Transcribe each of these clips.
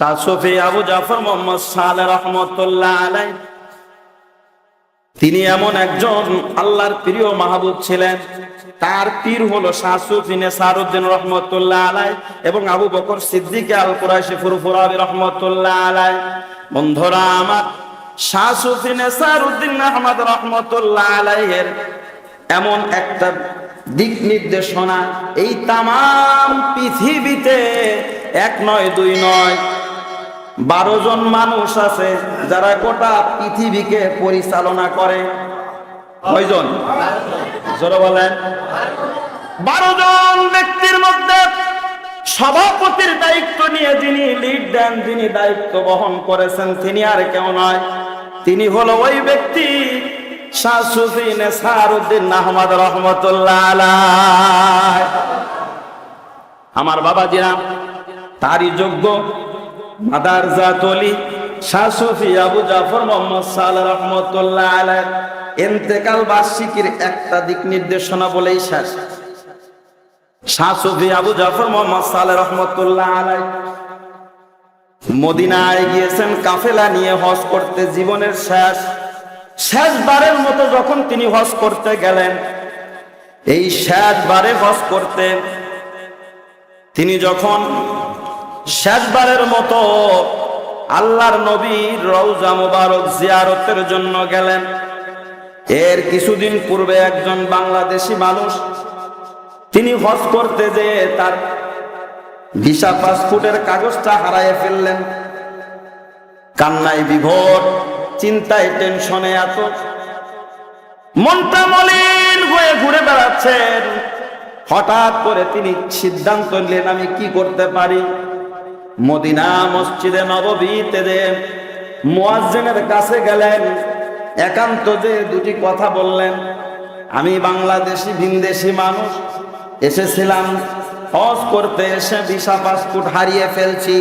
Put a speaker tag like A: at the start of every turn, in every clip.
A: শাহ আবু জাফর মোহাম্মদ সালে রহমতুল্লাহ আলাই তিনি এমন একজন আল্লাহর প্রিয় মাহবুব ছিলেন। তার পীর হলো শাহ সুফি নেসারউদ্দিন রহমতুল্লাহ আলাই এবং আবু বকর সিদ্দিক আল কুরাইশি ফুরফুরাবি রহমতুল্লাহ আলাই বন্ধুরা, আমার শাহ সুফি নেসারউদ্দিন আহমদ রহমতুল্লাহ আলাইয়ের এমন একটা দিক নির্দেশনা এই তাম পৃথিবীতে এক নয়, দুই নয় বারো জন মানুষ আছে যারা গোটা পৃথিবীকে পরিচালনা করে। কয়জন? জোরে বলেন। বারো জন ব্যক্তির মধ্যে সভাপতির দায়িত্ব নিয়ে যিনি লিড দেন, যিনি দায়িত্ব বহন করেছেন, তিনি আর কেউ নয়। তিনি হলো ওই ব্যক্তি শাহ সুফি নেসারউদ্দিন আহমদ রহমতুল্লাহ। আমার বাবাজিরা, তারই যোগ্য মাদার জাতলি শাহ সুফি আবু জাফর মোহাম্মদ সাল রহমতুল্লাহ আলাইহ। এন্তেকাল বার্ষিকীর একটা দিক নির্দেশনা বলেই শেষ। শাহ সুফি আবু জাফর মোহাম্মদ সাল রহমতুল্লাহ আলাই মদিনায় গিয়েছেন, কাফেলা নিয়ে হজ করতে, জীবনের শেষ, শেষবারের মতো যখন তিনি হজ করতে গেলেন, এই শেষবারে হজ করতে তিনি যখন শেষবারের মতো আল্লাহর নবীর রওজা মুবারক জিয়ারতের জন্য গেলেন। এর কিছুদিন পূর্বে একজন বাংলাদেশি মানুষ, তিনি হজ করতে যে তার ভিসা পাসপোর্টের কাগজটা হারায় ফেললেন। কান্নায় বিভোর, চিন্তায় টেনশনে এত মনটা মলিন হয়ে ঘুরে বেড়াচ্ছেন। হঠাৎ করে তিনি সিদ্ধান্ত নিলেন, আমি কি করতে পারি? মদিনা মসজিদে নববীতে যে মুয়াজ্জিনের কাছে গেলেন, একান্ত যে দুটি কথা বললেন, আমি বাংলাদেশি ভিনদেশি মানুষ, এসেছিলাম, হজ করতে এসে ভিসা পাসপোর্ট হারিয়ে ফেলছি।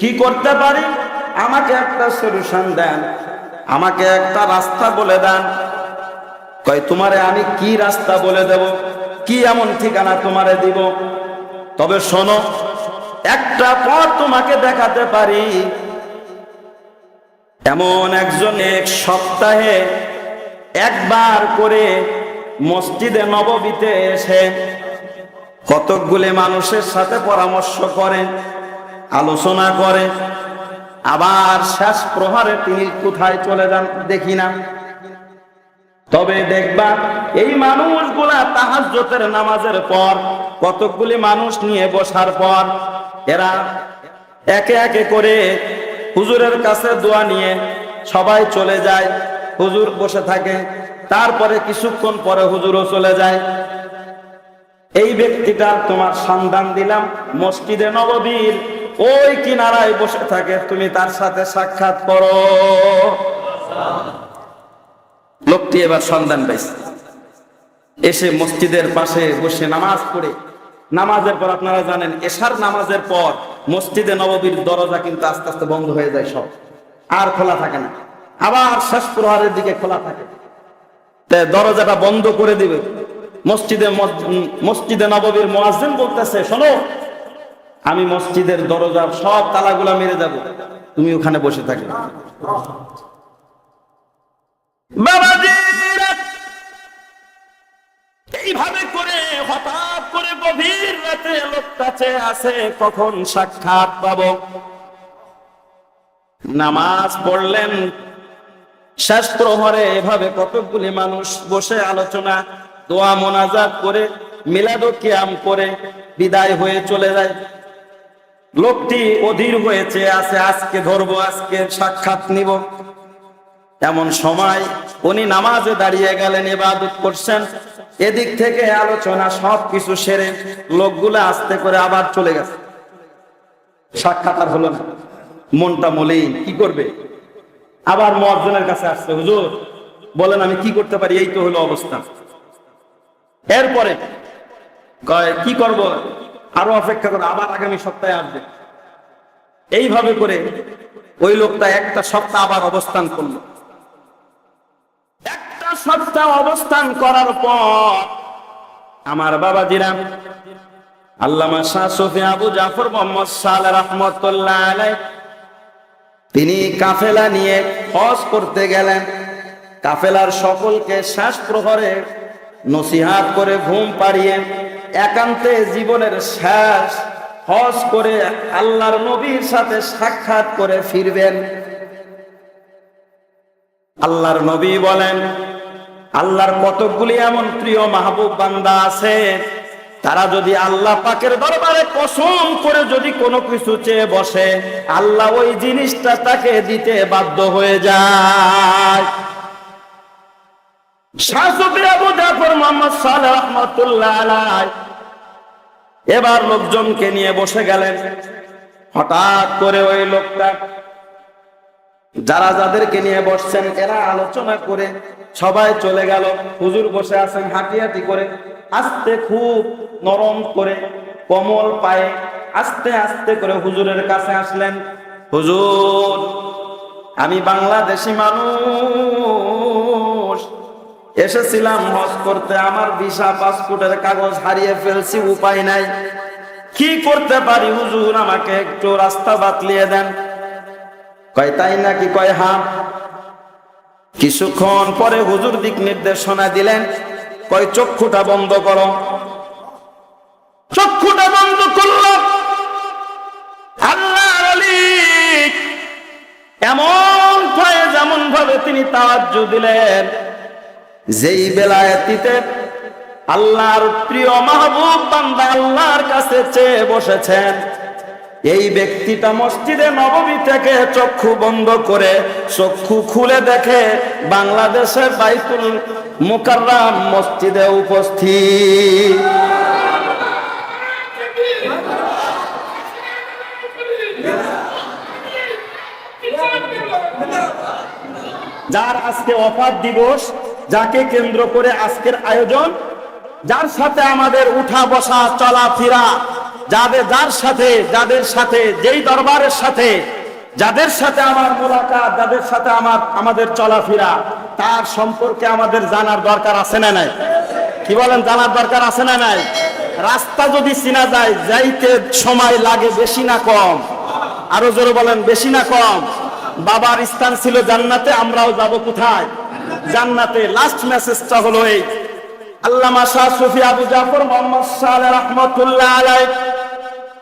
A: কি করতে পারি? আমাকে একটা সলিউশন দেন, আমাকে একটা রাস্তা বলে দেন। কয়, তোমারে আমি কি রাস্তা বলে দেব? কি এমন ঠিকানা তোমারে দিব? তবে শোনো একটা পথ তোমাকে দেখাতে পারি। এমন একজন এক সপ্তাহে একবার করে মসজিদে নববীতে এসে কতকগুলি মানুষের সাথে পরামর্শ করে, আলোচনা করে। আবার শেষ প্রহারে তিনি কোথায় চলে যান দেখি না। তবে দেখবা, এই মানুষগুলা তাহাজ্জতের নামাজের পর কতকগুলি মানুষ নিয়ে বসার পর এরা একে একে করে হুজুরের কাছে দোয়া নিয়ে সবাই চলে যায়। হুজুর বসে থাকে, তারপরে কিছুক্ষণ পরে হুজুরও চলে যায়। এই ব্যক্তিটা তোমার সন্ধান দিলাম, মসজিদে নববীর, ওই কিনারায় বসে থাকে, তুমি তার সাথে সাক্ষাৎ করো। লোকটি এবার সন্ধান পাইছে। এসে মসজিদের পাশে বসে নামাজ পড়ে। নামাজের পর আপনারা জানেন এশার নামাজের পর মসজিদে নববীর দরজা কিন্তু আস্তে আস্তে বন্ধ হয়ে যায় সব। আর খোলা থাকে না। আবার শেষ প্রহারের দিকে খোলা থাকে। দরজাটা বন্ধ করে দিবে। মসজিদে মস- মসজিদে নববীর মোয়াজ্জেম বলতেছে শোনো আমি মসজিদের দরজার সব তালাগুলা মেরে যাব তুমি ওখানে বসে থাকবে। বাবাজিরা, এইভাবে করে, হঠাৎ করে গভীর রাতে লোক কাছে আসে, কখন সাক্ষাৎ পাবো? নামাজ পড়লেন শেষ প্রহরে এভাবে কতকগুলি মানুষ বসে আলোচনা, দোয়া মোনাজাত করে মিলাদ কিয়াম করে, বিদায় হয়ে চলে যায়। লোকটি অধীর হয়েছে আছে আজকে ধরবো, আজকে সাক্ষাৎ নিব। এমন সময় উনি নামাজে দাঁড়িয়ে গেলেন, এবাদত করছেন। এদিক থেকে আলোচনা সব কিছু সেরে লোকগুলো আস্তে করে আবার চলে গেছে। সাক্ষাৎ হলো না। মনটা মলিন, কি করবে? আবার মুয়াজ্জিনের কাছে আসছে, হুজুর, বলেন আমি কি করতে পারি? এই তো হলো অবস্থা। এরপরে কি করব? আরও অপেক্ষা করে, আবার আগামী সপ্তাহে আসবে। এইভাবে করে ওই লোকটা একটা সপ্তাহ আবার অবস্থান করল। সপ্তাহ অবস্থান করার পর আমার বাবা আল্লামা শাহ সুফি আবু জাফর মোহাম্মদ সাল রহমতুল্লাহ আলাই তিনি কাফেলা নিয়ে হজ করতে গেলেন। কাফেলার সকলকে শ্বাস প্রহরে নসিহাত করে ঘুম পাড়িয়ে একান্তে জীবনের শ্বাস হজ করে আল্লাহর নবীর সাথে সাক্ষাৎ করে ফিরবেন। আল্লাহর নবী বলেন আল্লাহর কতকগুলি এমন প্রিয় মাহবুব বান্দা আছে, তারা যদি আল্লাহ পাকের দরবারে কসম করে যদি কোনো কিছু চেয়ে বসে, আল্লাহ ওই জিনিসটা তাকে দিতে বাধ্য হয়ে যায়। এবার লোকজনকে নিয়ে বসে গেলেন। হঠাৎ করে ওই লোকটা, যারা যাদেরকে নিয়ে বসছেন, এরা আলোচনা করে সবাই চলে গেল। হুজুর বসে আছেন হাঁটি হাঁটি করে, আস্তে খুব নরম করে কমল পায়ে আস্তে আস্তে করে হুজুরের কাছে আসলেন। হুজুর, আমি বাংলাদেশি মানুষ, এসেছিলাম হজ করতে, আমার ভিসা, পাসপোর্টের কাগজ হারিয়ে ফেলছি, উপায় নাই। কি করতে পারি হুজুর, আমাকে একটু রাস্তা বাতলিয়ে দেন। কয়, তাই নাকি? কয় হা কিছুক্ষণ পরে হুজুর দিক নির্দেশনা দিলেন, কয়, চক্ষুটা বন্ধ করো। চক্ষুটা বন্ধ করল। আল্লাহ এমন ভয়ে যেমন ভাবে তিনি তাজ্জু দিলেন, যেই বেলায়েতিতে আল্লাহর প্রিয় মাহবুব বান্দা আল্লাহর কাছে চেয়ে বসেছেন। এই ব্যক্তিটা মসজিদে নবমী থেকে চক্ষু বন্ধ করে চক্ষু খুলে দেখে বাংলাদেশের বাইতুল মুকাররাম মসজিদে উপস্থিত। যার আজকে অফার দিবস, যাকে কেন্দ্র করে আজকের আয়োজন, যার সাথে আমাদের উঠা বসা চলাফেরা যাদের যার সাথে, যাদের সাথে, যেই দরবারের সাথে, যাদের সাথে আমার মোলাকাত, যাদের সাথে আমার, আমাদের চলাফেরা, তার সম্পর্কে আমাদের জানার দরকার আছে না নাই? কি বলেন, জানার দরকার আছে না নাই? রাস্তা যদি চিনা যায়, যাইতে সময় লাগে বেশি না কম। আরও জোরে বলেন, বেশি না কম। বাবার স্থান ছিল জান্নাতে, আমরাও যাব কোথায়? জান্নাতে। লাস্ট মেসেজটা হলো এই। আল্লামা শাহ সুফি আবু জাফর মোহাম্মদ সালে রহমতুল্লাহ আলাই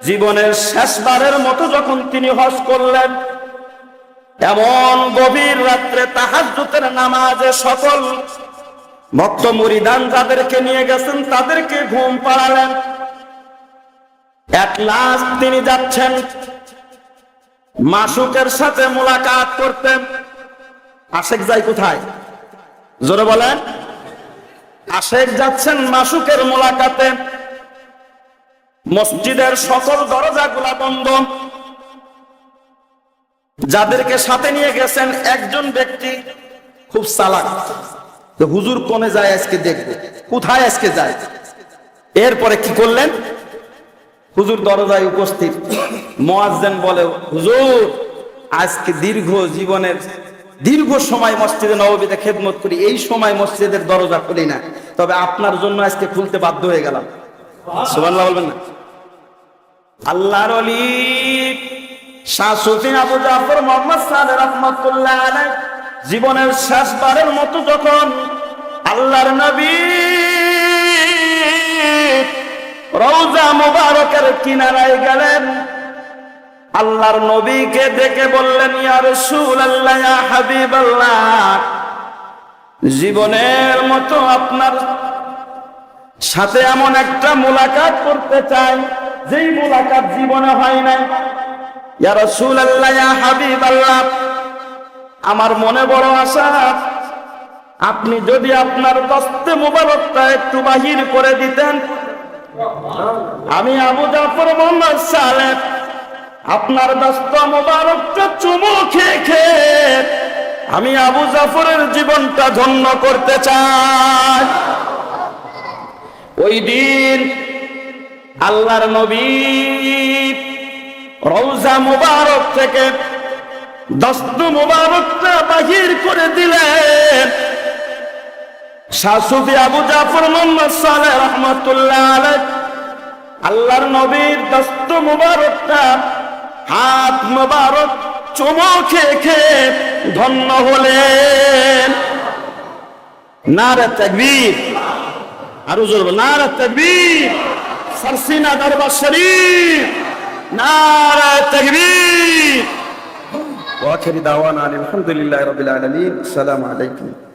A: জীবনের শেষবারের মতো যখন তিনি হজ করলেন, এমন গভীর রাত্রে তাহাজ্জুতের নামাজে সকল ভক্ত মুরিদান যাদেরকে নিয়ে গেছেন, তাদেরকে ঘুম পাড়ালেন। এক লাস্ট তিনি যাচ্ছেন, মাসুকের সাথে মোলাকাত করতেন। আশেক যাই কোথায়? জোরে বলেন। আশেক যাচ্ছেন মাসুকের মোলাকাতে। মসজিদের সকল দরজাগুলা বন্ধ। যাদেরকে সাথে নিয়ে গেছেন একজন ব্যক্তি খুব চালাক। হুজুর কোনে যায় আজকে দেখব? কোথায় আজকে যায়? এরপরে কি করলেন? হুজুর দরজায় উপস্থিত। মোয়াজ্জেন বলে, হুজুর, আজকে দীর্ঘ জীবনের, দীর্ঘ সময় মসজিদে নববীতে খেদমত করি। এই সময় মসজিদের দরজা খুলি না। তবে আপনার জন্য আজকে খুলতে বাধ্য হয়ে গেলাম। সুবহানাল্লাহ বলবেন না? আল্লাহর অলি শাহ সুফিন আবু জাফর মোহাম্মদ সাহেব রহমতুল্লাহ আলাইহি। জীবনের শেষবারের মতো যখন আল্লাহর নবী রওজা মুবারকের কিনারায় গেলেন, আল্লাহর নবীকে দেখে বললেন, ইয়া রাসূলুল্লাহ, ইয়া হাবিবাল্লাহ, জীবনের মতো আপনার সাথে এমন একটা মোলাকাত করতে চাই। যেই মোলাকাত জীবনে হয় নাই। ইয়া রাসূলুল্লাহ ইয়া হাবিবাল্লাহ। আমার মনে বড় আশা আপনি যদি আপনার দস্তে মোবারকটা একটু বাহির করে দিতেন। আমি আবু জাফর মোহাম্মদ সালেহ আপনার দস্ত মোবারকটা চুমু খেয়ে খেয়ে আমি আবু জাফরের জীবনটা ধন্য করতে চাই। ওই দিন আল্লাহর নবী রৌজা মুবারক থেকে দস্ত মুবারকটা বাহির করে দিলেন। শাশুফি আবু জাফর মোহাম্মদ সালেহ রহমতুল্লাহ আলাইহ। আল্লাহর নবীর দস্ত মুবারকটা হাত মুবারক চুমো খেয়ে খেয়ে ধন্য হলেন। নারে তাকবীর। আরও জোর নারে তাকবীর। সারসিনা দরবার শরীফ নারায় তাকবীর। ওয়াখির দাওয়ানা আলহামদুলিল্লাহি রাব্বিল আলামিন। আসসালামু আলাইকুম।